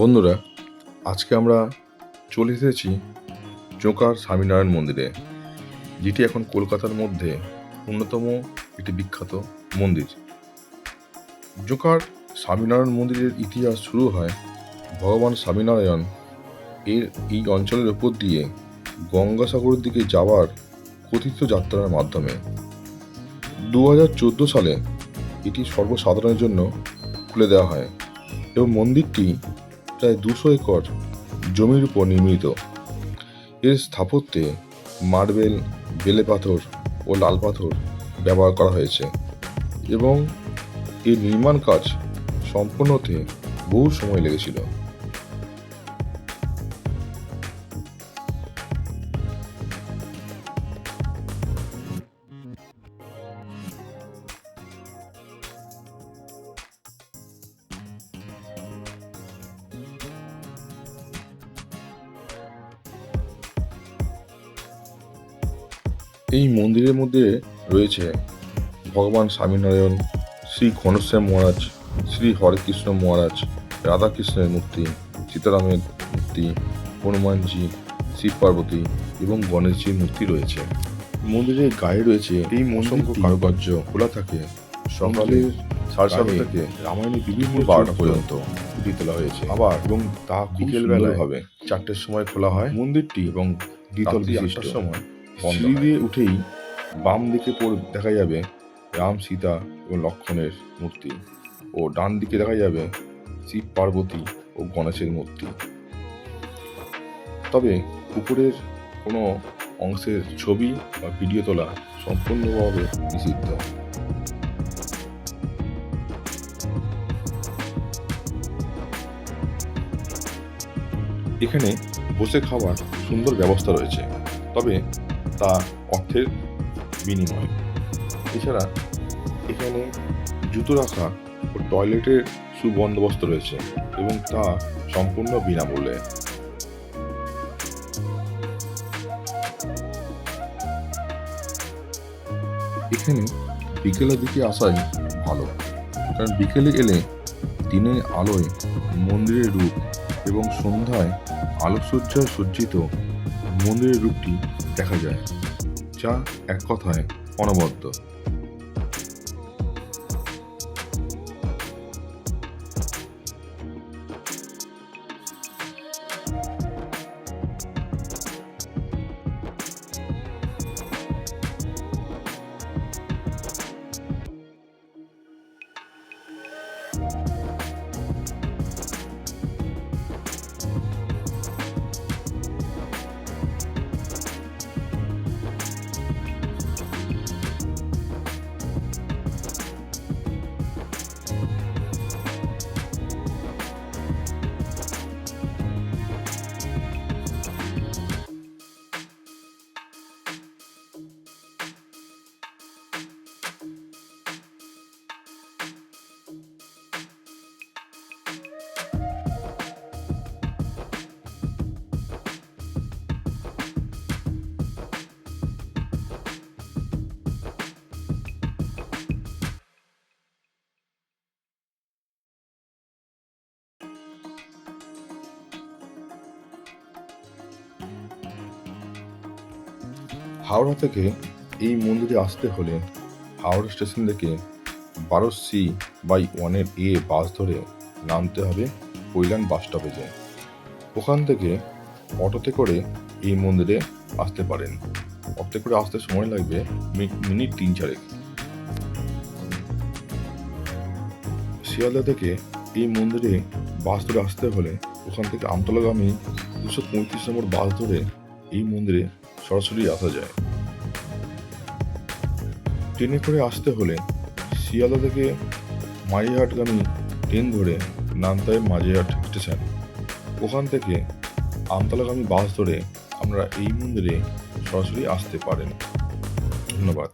বন্ধুরা, আজকে আমরা চলে এসেছি চোকার স্বামীনারায়ণ মন্দিরে, যেটি এখন কলকাতার মধ্যে অন্যতম একটি বিখ্যাত মন্দির। জোকার স্বামীনারায়ণ মন্দিরের ইতিহাস শুরু হয় ভগবান স্বামীনারায়ণ এর এই অঞ্চলের ওপর দিয়ে গঙ্গাসাগরের দিকে যাওয়ার কথিত যাত্রার মাধ্যমে। দু হাজার চোদ্দ সালে এটি সর্বসাধারণের জন্য খুলে দেওয়া হয় এবং মন্দিরটি প্রায় দুশো একর জমির উপর নির্মিত। এর স্থাপত্যে মার্বেল, বেলে পাথর ও লাল পাথর ব্যবহার করা হয়েছে এবং এর নির্মাণ কাজ সম্পূর্ণতে বহু সময় লেগেছিল। এই মন্দিরের মধ্যে রয়েছে ভগবান স্বামীনারায়ণ শ্রী ঘনশ্যাম মহারাজ শ্রী হরেকৃষ্ণ মহারাজ রাধাকৃষ্ণের মূর্তি সীতারামের মূর্তি হনুমানজি শিব পার্বতী এবং গণেশজির মূর্তি রয়েছে। মন্দিরের গায়ে রয়েছে এই অসংখ্য কারুকার্য খোলা থাকে। সকালের সাড়ে সাতটা থেকে রামায়ণের বিভিন্ন বারোটা পর্যন্ত ফুটিয়ে তোলা হয়েছে। আবার এবং তা বিকেল বেলায় হবে চারটের সময় খোলা হয়। মন্দিরটি এবং দ্বিতল সময় সিঁড়ি দিয়ে উঠেই বাম দিকে পড়ে দেখা যাবে রাম সীতা এবং লক্ষ্মণের মূর্তি ও ডান দিকে দেখা যাবে শিব পার্বতী ও গণেশের মূর্তি। তবে উপরের কোনো অংশের ছবি বা ভিডিও তোলা সম্পূর্ণভাবে নিষিদ্ধ। এখানে বসে খাওয়ার সুন্দর ব্যবস্থা রয়েছে। তবে তা অর্থের বিনিময়। এছাড়া এখানে জুতো রাখা ও টয়লেটের সুবন্দোবস্ত রয়েছে এবং তা সম্পূর্ণ বিনামূল্যে। এখানে বিকেলের দিকে আসাই ভালো, কারণ বিকেলে এলে দিনের আলোয় মন্দিরের রূপ এবং সন্ধ্যায় আলোকসজ্জায় সজ্জিত মন্দিরের রূপটি দেখা যায় যা এক কথায় অনবদ্য। হাওড়া থেকে এই মন্দিরে আসতে হলে হাওড়া স্টেশন থেকে বারো সি বাই ওয়ানের এ বাস ধরে নামতে হবে কৈলান বাস স্টপেজে ওখান থেকে অটোতে করে এই মন্দিরে আসতে পারেন। অটোতে করে আসতে সময় লাগবে মিনিট তিন চারেক। শিয়ালদা থেকে এই মন্দিরে বাস ধরে আসতে হলে ওখান থেকে আমতলাগামী দুশো পঁয়ত্রিশ নম্বর বাস ধরে এই মন্দিরে সরাসরি আসা যায়। ট্রেনে করে আসতে হলে শিয়ালদা থেকে মাঝিহাটগামী ট্রেন ধরে নামতায় মাঝেহাট স্টেশন। ওখান থেকে আমতলাগামী বাস ধরে আমরা এই মন্দিরে সরাসরি আসতে পারেন। ধন্যবাদ।